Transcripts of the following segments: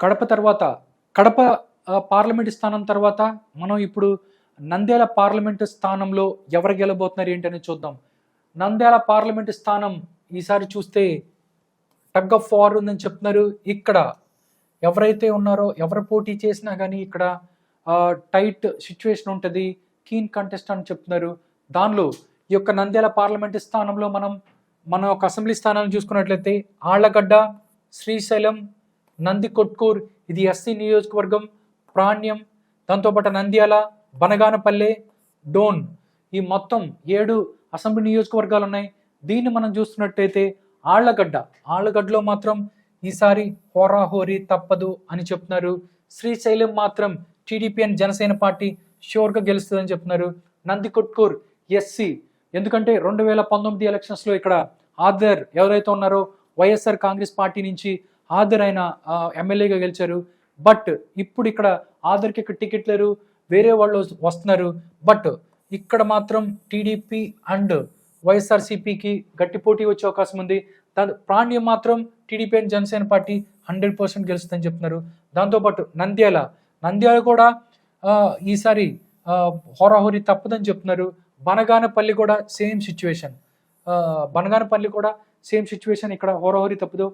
కడప తర్వాత కడప పార్లమెంట్ స్థానం తర్వాత మనం ఇప్పుడు నంద్యాల పార్లమెంటు స్థానంలో ఎవరు గెలబోతున్నారు ఏంటని చూద్దాం. నంద్యాల పార్లమెంటు స్థానం ఈసారి చూస్తే టగ్ ఆఫ్ వార్ ఉందని చెప్తున్నారు. ఇక్కడ ఎవరైతే ఉన్నారో ఎవరు పోటీ చేసినా కానీ ఇక్కడ టైట్ సిచ్యువేషన్ ఉంటుంది. కీన్ కంటెస్ట్ అని చెప్తున్నారు. దానిలో ఈ యొక్క నంద్యాల పార్లమెంటు స్థానంలో మనం మన ఒక అసెంబ్లీ స్థానాన్ని చూసుకున్నట్లయితే ఆళ్ళగడ్డ శ్రీశైలం నంది కొట్కూర్ ఇది ఎస్సీ నియోజకవర్గం ప్రాణ్యం. దాంతోపాటు నంద్యాల బనగానపల్లె డోన్ ఈ మొత్తం ఏడు అసెంబ్లీ నియోజకవర్గాలు ఉన్నాయి దీన్ని మనం చూస్తున్నట్టయితే ఆళ్ళగడ్డ. ఆళ్ళగడ్డలో మాత్రం ఈసారి హోరాహోరీ తప్పదు అని చెప్తున్నారు. శ్రీశైలం మాత్రం టీడీపీ అండ్ జనసేన పార్టీ షూర్గా గెలుస్తుందని చెప్తున్నారు. Nandikotkur SC. ఎందుకంటే రెండు వేల పంతొమ్మిది ఎలక్షన్స్లో ఇక్కడ ఆదర్ ఎవరైతే ఉన్నారో వైఎస్ఆర్ కాంగ్రెస్ పార్టీ నుంచి ఆదర్ ఆయన ఎమ్మెల్యేగా గెలిచారు. బట్ ఇప్పుడు ఇక్కడ ఆదర్కి ఇక్కడ టికెట్ లేరు వేరే వాళ్ళు వస్తున్నారు. బట్ ఇక్కడ మాత్రం టీడీపీ అండ్ వైఎస్ఆర్సీపీకి గట్టి పోటీ వచ్చే అవకాశం ఉంది. దాని ప్రాణ్యం మాత్రం TDP and Janasena party hundred percent గెలుస్తుందని చెప్తున్నారు. దాంతోపాటు నంద్యాల నంద్యాల కూడా ఈసారి హోరాహోరీ తప్పదని చెప్తున్నారు. బనగానపల్లి కూడా సేమ్ సిచ్యువేషన్. బనగానపల్లి కూడా సేమ్ సిచ్యువేషన్ ఇక్కడ హోరాహోరీ తప్పదు.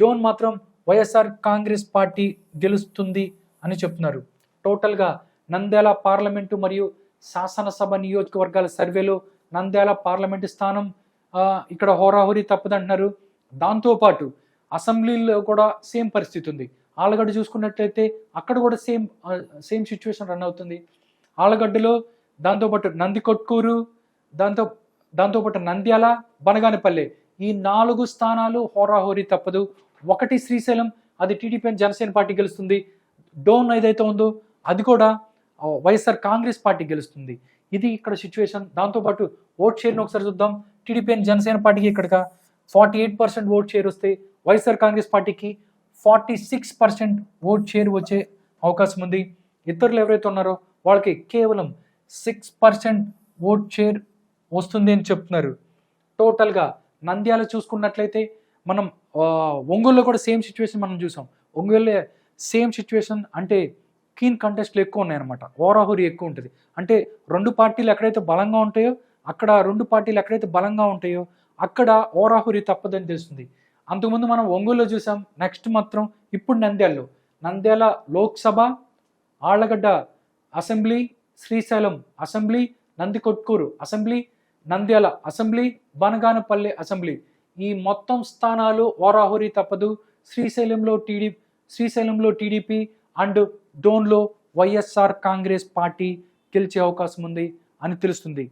డోన్ మాత్రం వైఎస్ఆర్ కాంగ్రెస్ పార్టీ గెలుస్తుంది అని చెప్తున్నారు. టోటల్గా నంద్యాల పార్లమెంటు మరియు శాసనసభ నియోజకవర్గాల సర్వేలో నంద్యాల పార్లమెంటు స్థానం ఇక్కడ హోరాహోరీ తప్పదంటున్నారు. దాంతోపాటు అసెంబ్లీలో కూడా సేమ్ పరిస్థితి ఉంది. ఆలగడ్డ చూసుకున్నట్లయితే అక్కడ కూడా సేమ్ సేమ్ సిచ్యువేషన్ రన్ అవుతుంది. ఆలగడ్డలో దాంతోపాటు నంది కొట్కూరు దాంతో దాంతోపాటు నంద్యాల బనగానపల్లె ఈ నాలుగు స్థానాలు హోరాహోరీ తప్పదు. ఒకటి శ్రీశైలం అది టీడీపీ జనసేన పార్టీ గెలుస్తుంది. డోన్ ఏదైతే ఉందో అది కూడా వైఎస్ఆర్ కాంగ్రెస్ పార్టీ గెలుస్తుంది. ఇది ఇక్కడ సిచ్యువేషన్ దాంతోపాటు ఓట్ షేర్ని ఒకసారి చూద్దాం. టీడీపీ అండ్ జనసేన పార్టీకి ఇక్కడ forty eight percent vote share వస్తే వైఎస్ఆర్ కాంగ్రెస్ పార్టీకి forty six percent vote share వచ్చే అవకాశం ఉంది. ఇతరులు ఎవరైతే ఉన్నారో వాళ్ళకి కేవలం సిక్స్ పర్సెంట్ ఓట్ షేర్ వస్తుంది అని చెప్తున్నారు. టోటల్గా నంద్యాల చూసుకున్నట్లయితే మనం ఒంగోలులో కూడా సేమ్ సిచ్యువేషన్ మనం చూసాం. ఒంగోలు సేమ్ సిచ్యువేషన్ అంటే కీన్ కంటెస్ట్లు ఎక్కువ ఉన్నాయన్నమాట. ఓరాహురి ఎక్కువ ఉంటుంది. అంటే రెండు పార్టీలు ఎక్కడైతే బలంగా ఉంటాయో అక్కడ రెండు పార్టీలు ఎక్కడైతే బలంగా ఉంటాయో అక్కడ ఓరాహురి తప్పదని తెలుస్తుంది. అంతకుముందు మనం ఒంగోలులో చూసాం నెక్స్ట్ మాత్రం ఇప్పుడు నంద్యాలలో. Nandyal Lok Sabha Allagadda assembly Srisailam assembly Nandikotkur assembly Nandyal assembly Banaganapalle assembly. ఈ మొత్తం స్థానాలు ఓరాహోరీ తప్పదు. శ్రీశైలంలో టీడీ శ్రీశైలంలో టీడీపీ అండ్ డోన్లో వైఎస్ఆర్ కాంగ్రెస్ పార్టీ గెలిచే అవకాశం ఉంది అని తెలుస్తుంది.